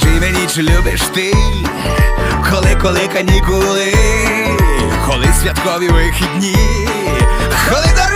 Скажи мені, чи любиш ти, коли, коли канікули, коли святкові вихідні, коли дарують